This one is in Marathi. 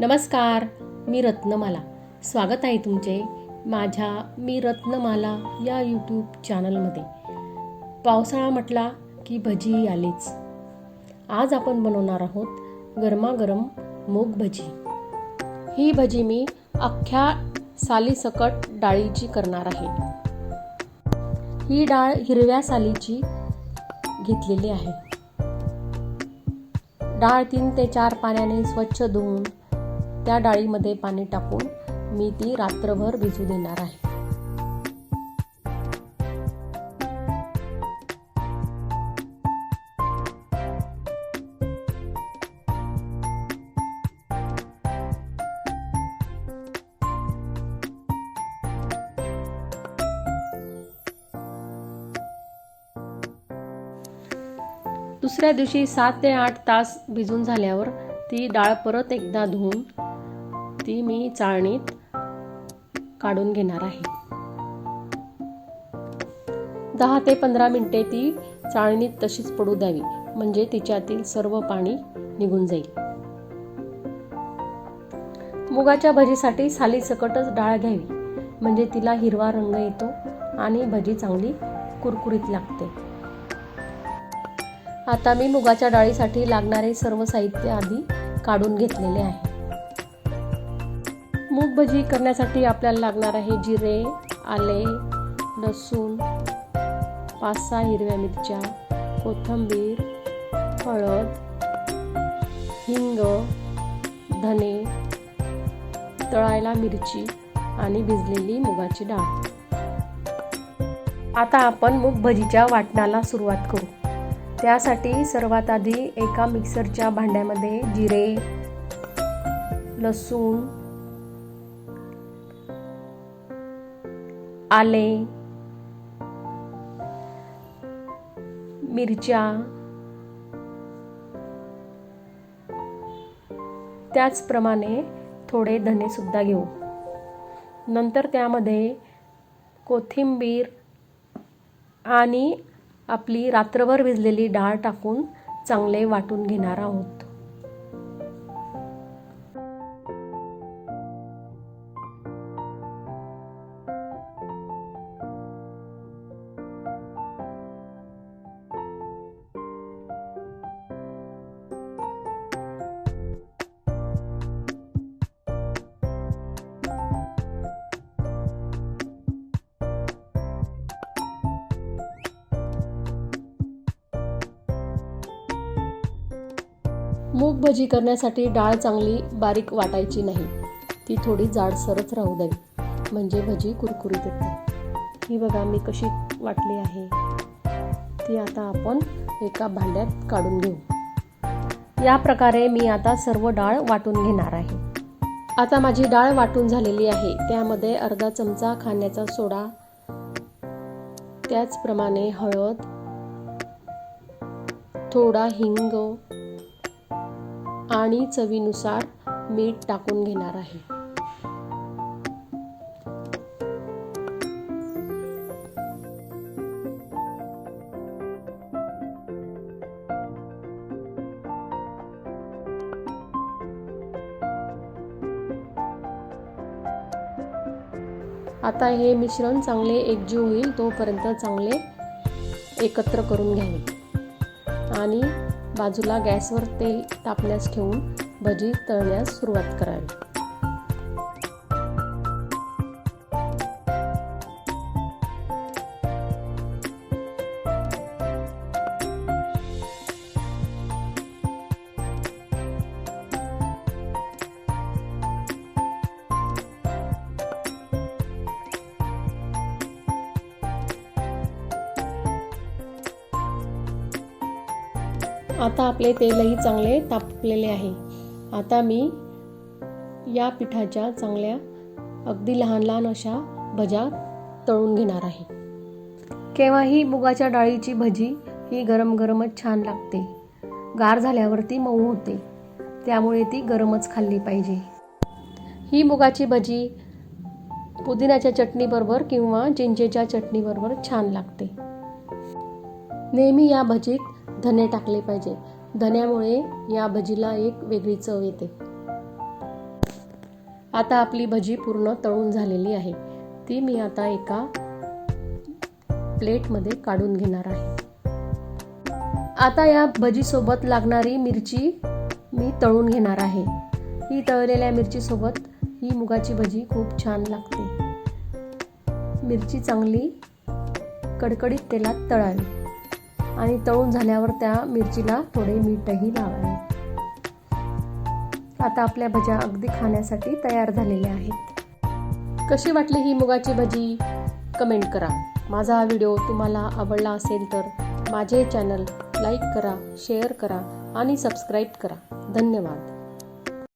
नमस्कार मी रत्नमाला. स्वागत आहे तुमचे माझ्या मी रत्नमाला या यूट्यूब चॅनलमध्ये पावसाळा म्हटला की भजी आलीच. आज आपण बनवणार आहोत गरमागरम मूग भजी. ही भजी मी अख्ख्या सालीसकट डाळीची करणार आहे. ही डाळ हिरव्या सालीची घेतलेली आहे. डाळ तीन ते चार पाण्याने स्वच्छ धुवून त्या डाळीमध्ये पाणी टाकून मी ती रात्रभर भिजू देणार आहे. दुसऱ्या दिवशी सात ते आठ तास भिजून झाल्यावर ती डाळ परत एकदा धुवून ती मी चाळणीत काढून घेणार आहे. दहा ते पंधरा मिनिटे ती चाळणीत तशीच पडू द्यावी म्हणजे तिच्यातील सर्व पाणी निघून जाईल. मुगाच्या भजीसाठी सालीसकटच डाळ घ्यावी म्हणजे तिला हिरवा रंग येतो आणि भजी चांगली कुरकुरीत लागते. आता मी मुगाच्या डाळीसाठी लागणारे सर्व साहित्य आधी काढून घेतलेले आहे. मूग भजी करण्यासाठी आपल्याला लागणार आहे जिरे आले लसूण पाच सहा हिरव्या मिरच्या कोथिंबीर हळद हिंग धने तळायला मिरची आणि भिजलेली मुगाची डाळ. आता आपण मूग भजीच्या वाटणाला सुरुवात करू. त्यासाठी सर्वात आधी एका मिक्सरच्या भांड्यामध्ये जिरे लसूण आले. मिरच्या. त्याचप्रमाणे थोडे धने सुद्धा घेऊ. नंतर त्यामध्ये कोथिंबीर आणि आपली रात्रभर भिजलेली डाळ टाकून चांगले वाटून घेणार आहोत. मूग भजी करण्यासाठी डाळ चांगली बारीक वाटायची नाही. ती थोडी जाडसरच राहू द्यावी म्हणजे भजी कुरकुरीत येते. ही बघा मी कशी वाटली आहे. ती आता आपण एका भांड्यात काढून घेऊ. या प्रकारे मी आता सर्व डाळ वाटून घेणार आहे. आता माझी डाळ वाटून झालेली आहे. त्यामध्ये अर्धा चमचा खाण्याचा सोडा त्याचप्रमाणे हळद थोडा हिंग आणि चवीनुसार मीठ टाकून घेणार आहे. आता हे मिश्रण चांगले एकजीव होईल तोपर्यंत चांगले एकत्र करून घ्यावे. आणि बाजूला गॅसवर तेल तापण्यास ठेवून भजी तळण्यास सुरुवात करावी. आता आपले तेलही चांगले तापलेले आहे. आता मी या पिठाच्या चांगल्या अगदी लहान लहान अशा भज्या तळून घेणार आहे. केव्हाही मुगाच्या डाळीची भजी ही गरम गरमच छान लागते. गार झाल्यावरती मऊ होते. त्यामुळे ती गरमच खाल्ली पाहिजे. ही मुगाची भजी पुदिन्याच्या चटणीबरोबर किंवा चिंचेच्या चटणीबरोबर छान लागते. नेहमी या भजीत धने टाकले पाहिजे. धन्यामुळे या भजीला एक वेगळी चव येते. आता आपली भजी पूर्ण तळून झालेली आहे. ती मी आता एका प्लेटमध्ये काढून घेणार आहे. आता या भजीसोबत लागणारी मिरची मी तळून घेणार आहे. ही तळलेल्या मिरचीसोबत ही मुगाची भजी खूप छान लागते. मिरची चांगली कडकडीत तेलात तळावी. आणि तळून झाल्यावर त्या मिरचीला थोडे मीठही लावावे. आता आपल्या भज्या अगदी खाण्यासाठी तयार झालेल्या आहेत. कशी वाटली ही मुगाची भजी? कमेंट करा. माझा हा व्हिडिओ तुम्हाला आवडला असेल तर माझे चॅनल लाईक करा शेअर करा आणि सबस्क्राईब करा. धन्यवाद.